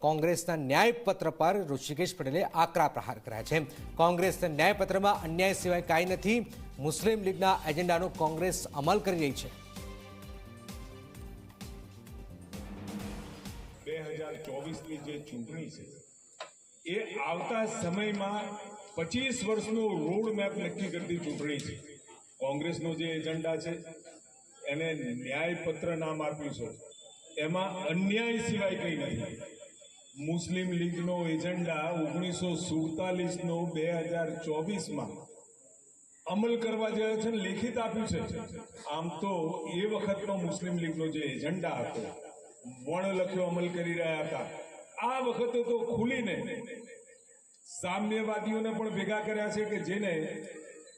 કોંગ્રેસના ન્યાયપત્ર પર ઋષિકેશ પટેલે આકરા પ્રહાર કર્યા છે. કોંગ્રેસના ન્યાયપત્રમાં અન્યાય સિવાય કાંઈ નથી. મુસ્લિમ લીગના એજન્ડાનો કોંગ્રેસ અમલ કરી રહી છે. બે હજાર ચોવીસની જે ચૂંટણી છે, એ આવતા સમયમાં પચીસ વર્ષનો રોડ મેપ નક્કી કરતી ચૂંટણી છે. કોંગ્રેસનો જે એજન્ડા છે, એને ન્યાયપત્ર નામ આપ્યું છે. એમાં અન્યાય સિવાય કંઈ નથી. મુસ્લિમ લીગનો એજન્ડા ઓગણીસો સુડતાલીસનો બે હજાર ચોવીસમાં અમલ કરવા જે છે ને લેખિત આપ્યું છે. આમ તો એ વખતનો મુસ્લિમ લીગનો જે એજન્ડા હતો, વણ લખ્યો અમલ કરી રહ્યા હતા. આ વખતે તો ખુલીને સામ્યવાદીઓને પણ ભેગા કર્યા છે કે જેને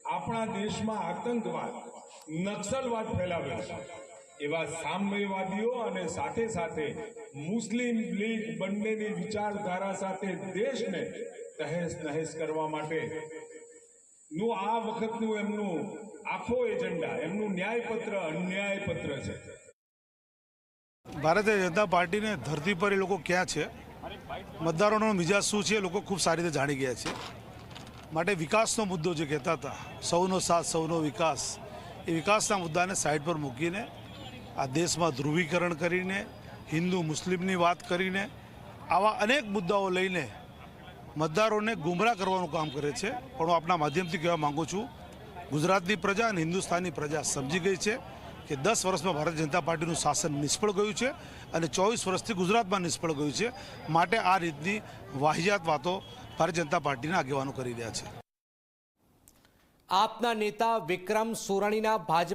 આપણા દેશમાં આતંકવાદ, નક્સલવાદ ફેલાવ્યો છે. એવા સામ્યવાદીઓ અને સાથે સાથે મુસ્લિમ લીગ બંનેની વિચારધારા સાથે દેશને તહેસ નહેસ કરવા માટે નું આ વખતનું એમનું આખો એજન્ડા, એમનું ન્યાયપત્ર અન્યાયપત્ર છે. ભારતીય જનતા પાર્ટીને ધરતી પર એ લોકો ક્યાં છે? મતદારોનો મિજાજ શું છે? લોકો ખૂબ સારી રીતે જાણી ગયા છે. માટે વિકાસનો મુદ્દો જે કહેતા હતા, સૌનો સાથ, સૌનો વિકાસ, એ વિકાસના મુદ્દાને સાઈડ પર મૂકીને આ દેશમાં ધ્રુવીકરણ કરીને, હિન્દુ મુસ્લિમની વાત કરીને, આવા અનેક મુદ્દાઓ લઈને મતદારોને ગુમરાહ કરવાનું કામ કરે છે. પણ હું આપના માધ્યમથી કહેવા માગું છું, ગુજરાતની પ્રજા અને હિન્દુસ્તાનની પ્રજા સમજી ગઈ છે કે દસ વર્ષમાં ભારતીય જનતા પાર્ટીનું શાસન નિષ્ફળ ગયું છે અને ચોવીસ વર્ષથી ગુજરાતમાં નિષ્ફળ ગયું છે. માટે આ રીતની વાહિયાત વાતો ભારતીય જનતા પાર્ટીના આગેવાનો કરી રહ્યા છે. આપના નેતા વિક્રમ સોરાણીના ભાજપ